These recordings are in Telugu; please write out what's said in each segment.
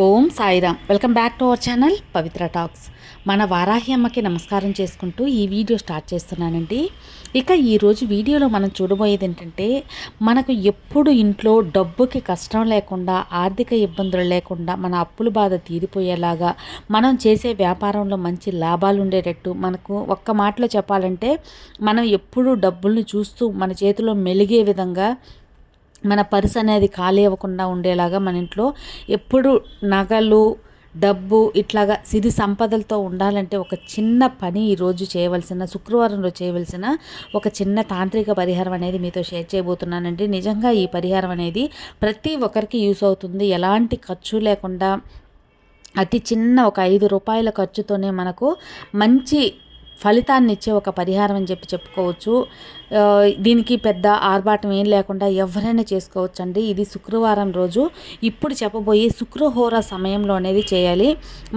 Om Sairam. Welcome back to our channel Pavitra talks. మన వారాహి అమ్మకి నమస్కారం చేసుకుంటూ ఈ వీడియో స్టార్ట్ చేస్తున్నానండి. ఇక ఈరోజు వీడియోలో మనం చూడబోయేది ఏంటంటే మనకు ఎప్పుడు ఇంట్లో డబ్బుకి కష్టం లేకుండా ఆర్థిక ఇబ్బందులు లేకుండా మన అప్పుల బాధ తీరిపోయేలాగా మనం చేసే వ్యాపారంలో మంచి లాభాలు ఉండేటట్టు మనకు ఒక్క మాటలో చెప్పాలంటే మనం ఎప్పుడు డబ్బుల్ని చూస్తూ మన చేతిలో మెలిగే విధంగా మన పర్స్ అనేది ఖాళీ అవ్వకుండా ఉండేలాగా మన ఇంట్లో ఎప్పుడు నగలు డబ్బు ఇట్లాగా సిరి సంపదలతో ఉండాలంటే ఒక చిన్న పని ఈరోజు చేయవలసిన శుక్రవారంలో చేయవలసిన ఒక చిన్న తాంత్రిక పరిహారం అనేది మీతో షేర్ చేయబోతున్నానండి. నిజంగా ఈ పరిహారం అనేది ప్రతి ఒక్కరికి యూస్ అవుతుంది. ఎలాంటి ఖర్చు లేకుండా అతి చిన్న ఒక ఐదు రూపాయల ఖర్చుతోనే మనకు మంచి ఫలితాన్ని ఇచ్చే ఒక పరిహారం అని చెప్పి చెప్పుకోవచ్చు. దీనికి పెద్ద ఆర్భాటం ఏం లేకుండా ఎవరైనా చేసుకోవచ్చు అండి ఇది శుక్రవారం రోజు. ఇప్పుడు చెప్పబోయే శుక్రహోర సమయంలో అనేది చేయాలి.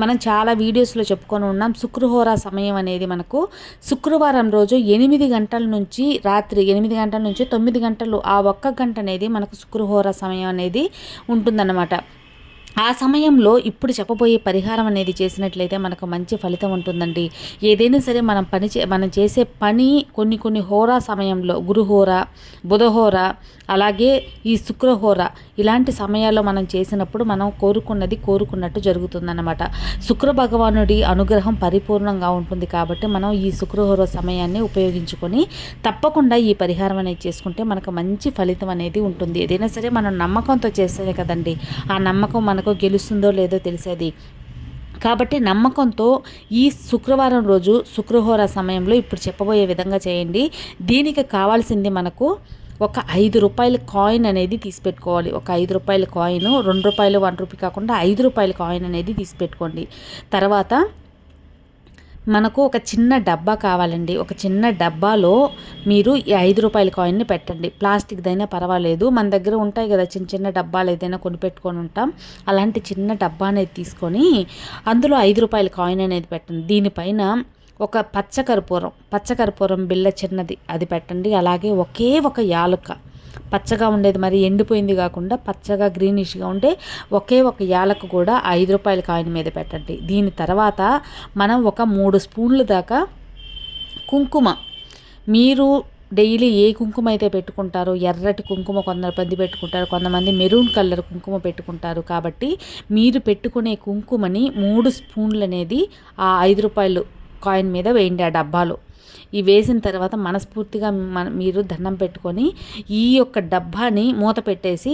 మనం చాలా వీడియోస్లో చెప్పుకొని ఉన్నాం. శుక్రహోర సమయం అనేది మనకు శుక్రవారం రోజు ఎనిమిది గంటల నుంచి రాత్రి ఎనిమిది గంటల నుంచి తొమ్మిది గంటలు ఆ ఒక్క గంట అనేది మనకు శుక్రహోర సమయం అనేది ఉంటుందన్నమాట. ఆ సమయంలో ఇప్పుడు చెప్పబోయే పరిహారం అనేది చేసినట్లయితే మనకు మంచి ఫలితం ఉంటుందండి. ఏదైనా సరే మనం పని చే మనం చేసే పని కొన్ని కొన్ని హోరా సమయంలో గురుహోర బుధహోర అలాగే ఈ శుక్రహోర ఇలాంటి సమయాల్లో మనం చేసినప్పుడు మనం కోరుకున్నది కోరుకున్నట్టు జరుగుతుందన్నమాట. శుక్ర భగవానుడి అనుగ్రహం పరిపూర్ణంగా ఉంటుంది కాబట్టి మనం ఈ శుక్రహోర సమయాన్ని ఉపయోగించుకొని తప్పకుండా ఈ పరిహారం అనేది చేసుకుంటే మనకు మంచి ఫలితం అనేది ఉంటుంది. ఏదైనా సరే మనం నమ్మకంతో చేస్తేనే కదండి. ఆ నమ్మకం మనకు మనకు గెలుస్తుందో లేదో తెలిసేది. కాబట్టి నమ్మకంతో ఈ శుక్రవారం రోజు శుక్రహోర సమయంలో ఇప్పుడు చెప్పబోయే విధంగా చేయండి. దీనికి కావాల్సింది మనకు ఒక ఐదు రూపాయల కాయిన్ అనేది తీసిపెట్టుకోవాలి ఒక ఐదు రూపాయల కాయిన్ రెండు రూపాయలు వన్ రూపీ కాకుండా ఐదు రూపాయల కాయిన్ అనేది తీసిపెట్టుకోండి తర్వాత మనకు ఒక చిన్న డబ్బా కావాలండి. ఒక చిన్న డబ్బాలో మీరు ఈ ఐదు రూపాయల కాయిన్ని పెట్టండి. ప్లాస్టిక్దైనా పర్వాలేదు. మన దగ్గర ఉంటాయి కదా చిన్న చిన్న డబ్బాలు ఏదైనా కొనిపెట్టుకొని ఉంటాం. అలాంటి చిన్న డబ్బా అనేది తీసుకొని అందులో ఐదు రూపాయల కాయిన్ అనేది పెట్టండి. దీనిపైన ఒక పచ్చకర్పూరం పచ్చకర్పూరం బిల్ల చిన్నది అది పెట్టండి. అలాగే ఒకే ఒక యాలుక. పచ్చగా ఉండేది మరి ఎండిపోయింది కాకుండా పచ్చగా గ్రీనిష్గా ఉండే ఒకే ఒక యాలకు కూడా ఐదు రూపాయల కాయిన్ మీద పెట్టండి. దీని తర్వాత మనం ఒక మూడు స్పూన్ల దాకా కుంకుమ. మీరు డైలీ ఏ కుంకుమ అయితే పెట్టుకుంటారో ఎర్రటి కుంకుమ కొంతమంది పెట్టుకుంటారు కొంతమంది మెరూన్ కలర్ కుంకుమ పెట్టుకుంటారు కాబట్టి మీరు పెట్టుకునే కుంకుమని మూడు స్పూన్లు అనేది ఆ ఐదు రూపాయలు కాయిన్ మీద వేయండి ఆ డబ్బాలో. ఈ వేసిన తర్వాత మనస్ఫూర్తిగా మన మీరు దండం పెట్టుకొని ఈ యొక్క డబ్బాని మూత పెట్టేసి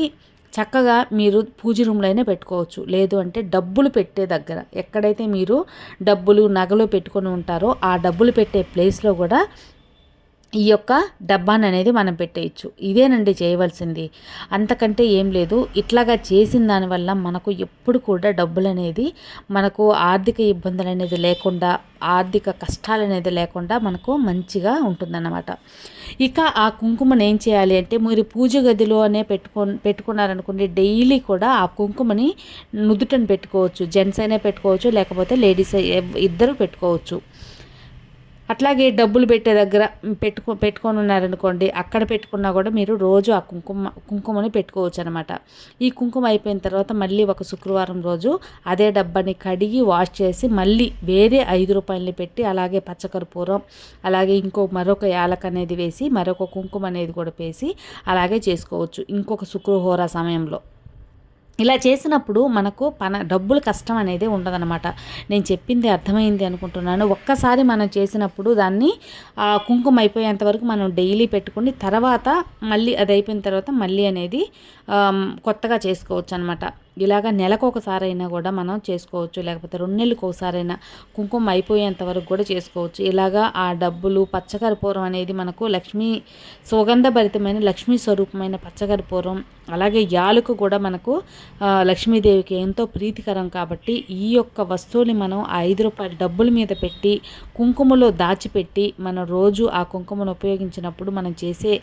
చక్కగా మీరు పూజ రూమ్లోనే అయినా పెట్టుకోవచ్చు. లేదు అంటే డబ్బులు పెట్టే దగ్గర ఎక్కడైతే మీరు డబ్బులు నగలు పెట్టుకొని ఉంటారో ఆ డబ్బులు పెట్టే ప్లేస్లో కూడా ఈ యొక్క డబ్బాని అనేది మనం పెట్టేయచ్చు. ఇదేనండి చేయవలసింది. అంతకంటే ఏం లేదు. ఇట్లాగా చేసిన దానివల్ల మనకు ఎప్పుడు కూడా డబ్బులు అనేది మనకు ఆర్థిక ఇబ్బందులు అనేది లేకుండా ఆర్థిక కష్టాలు అనేది లేకుండా మనకు మంచిగా ఉంటుందన్నమాట. ఇక ఆ కుంకుమని ఏం చేయాలి అంటే మీరు పూజ గదిలో అనే పెట్టుకో పెట్టుకున్నారనుకోండి డైలీ కూడా ఆ కుంకుమని నుదుటను పెట్టుకోవచ్చు. జెంట్స్ అయినా పెట్టుకోవచ్చు లేకపోతే లేడీస్ ఇద్దరు పెట్టుకోవచ్చు. అట్లాగే డబ్బులు పెట్టే దగ్గర పెట్టుకో పెట్టుకొని ఉన్నారనుకోండి అక్కడ పెట్టుకున్నా కూడా మీరు రోజు ఆ కుంకుమ కుంకుమని పెట్టుకోవచ్చు అనమాట ఈ కుంకుమ అయిపోయిన తర్వాత మళ్ళీ ఒక శుక్రవారం రోజు అదే డబ్బాని కడిగి వాష్ చేసి మళ్ళీ వేరే ఐదు రూపాయలని పెట్టి అలాగే పచ్చకర్పూరం అలాగే ఇంకో మరొక యాలక అనేది వేసి మరొక కుంకుమ అనేది కూడా వేసి అలాగే చేసుకోవచ్చు. ఇంకొక శుక్రహోర సమయంలో. ఇలా చేసినప్పుడు మనకు పన డబ్బులు కష్టం అనేది ఉండదనమాట నేను చెప్పింది అర్థమైంది అనుకుంటున్నాను. ఒక్కసారి మనం చేసినప్పుడు దాన్ని కుంకుమ అయిపోయేంత వరకు మనం డైలీ పెట్టుకుని తర్వాత మళ్ళీ అది అయిపోయిన తర్వాత మళ్ళీ అనేది కొత్తగా చేసుకోవచ్చు అనమాట ఇలాగ నెలకు ఒకసారైనా కూడా మనం చేసుకోవచ్చు. లేకపోతే రెండు నెలలకు ఒకసారైనా కుంకుమ అయిపోయేంత వరకు కూడా చేసుకోవచ్చు. ఇలాగా ఆ డబ్బులు పచ్చకర్పూరం అనేది మనకు లక్ష్మీ సుగంధభరితమైన లక్ష్మీ స్వరూపమైన పచ్చకర్పూరం అలాగే యాలకు కూడా మనకు లక్ష్మీదేవికి ఎంతో ప్రీతికరం కాబట్టి ఈ యొక్క వస్తువుని మనం ఐదు రూపాయల డబ్బుల మీద పెట్టి కుంకుమలో దాచిపెట్టి మనం రోజు ఆ కుంకుమను ఉపయోగించినప్పుడు మనం చేసే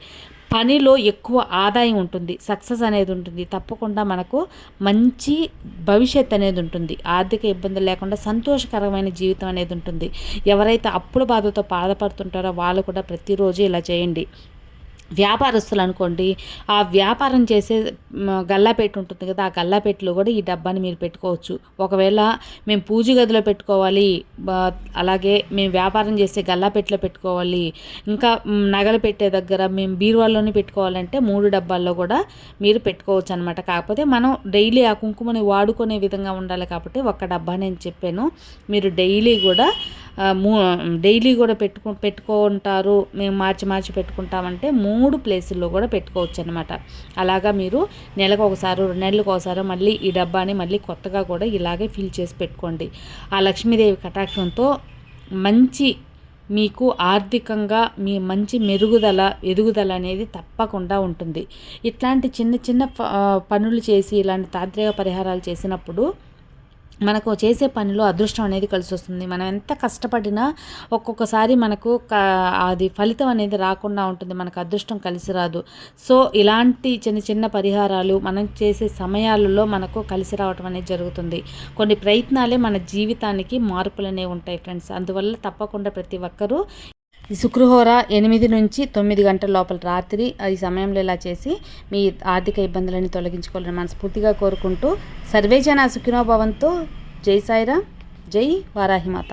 పనిలో ఎక్కువ ఆదాయం ఉంటుంది సక్సెస్ అనేది ఉంటుంది. తప్పకుండా మనకు మంచి భవిష్యత్ అనేది ఉంటుంది. ఆర్థిక ఇబ్బందులు లేకుండా సంతోషకరమైన జీవితం అనేది ఉంటుంది. ఎవరైతే అప్పుల బాధతో బాధపడుతుంటారో వాళ్ళు కూడా ప్రతిరోజు ఇలా చేయండి. వ్యాపారస్తులు అనుకోండి ఆ వ్యాపారం చేసే గల్లాపెట్టు ఉంటుంది కదా ఆ గల్లాపెట్టిలో కూడా ఈ డబ్బాని మీరు పెట్టుకోవచ్చు. ఒకవేళ మేము పూజ గదిలో పెట్టుకోవాలి అలాగే మేము వ్యాపారం చేసే గల్లాపెట్టిలో పెట్టుకోవాలి ఇంకా నగలు పెట్టే దగ్గర మేము బీరువాల్లోనే పెట్టుకోవాలంటే మూడు డబ్బాల్లో కూడా మీరు పెట్టుకోవచ్చు అనమాట కాకపోతే మనం డైలీ ఆ కుంకుమని వాడుకునే విధంగా ఉండాలి కాబట్టి ఒక్క డబ్బా నేను చెప్పాను. మీరు డైలీ కూడా డైలీ కూడా పెట్టుకు పెట్టుకుంటారు మేము మార్చి మార్చి పెట్టుకుంటామంటే మూడు ప్లేసుల్లో కూడా పెట్టుకోవచ్చు అనమాట అలాగా మీరు నెలకు ఒకసారి రెండు నెలలకు ఒకసారి మళ్ళీ ఈ డబ్బాని మళ్ళీ కొత్తగా కూడా ఇలాగే ఫిల్ చేసి పెట్టుకోండి. ఆ లక్ష్మీదేవి కటాక్షంతో మంచి మీకు ఆర్థికంగా మీ మంచి మెరుగుదల ఎదుగుదల అనేది తప్పకుండా ఉంటుంది. ఇట్లాంటి చిన్న చిన్న ప- పనులు చేసి ఇలాంటి తాంత్రిక పరిహారాలు చేసినప్పుడు మనకు చేసే పనిలో అదృష్టం అనేది కలిసి వస్తుంది మనం ఎంత కష్టపడినా ఒక్కొక్కసారి మనకు అది ఫలితం అనేది రాకుండా ఉంటుంది. మనకు అదృష్టం కలిసి రాదు. సో ఇలాంటి చిన్న చిన్న పరిహారాలు మనం చేసే సమయాలలో మనకు కలిసి రావటం అనేది జరుగుతుంది. కొన్ని ప్రయత్నాలే మన జీవితానికి మార్పులు అనేవి ఉంటాయి ఫ్రెండ్స్. అందువల్ల తప్పకుండా ప్రతి ఒక్కరూ ఈ శుక్రహోర ఎనిమిది నుంచి తొమ్మిది గంటల లోపల రాత్రి ఈ సమయంలో ఇలా చేసి మీ ఆర్థిక ఇబ్బందులని తొలగించుకోవాలని మనస్ఫూర్తిగా కోరుకుంటూ సర్వేజన సుఖినోభవంతో జై సాయిరామ్. జై వారాహిమాత.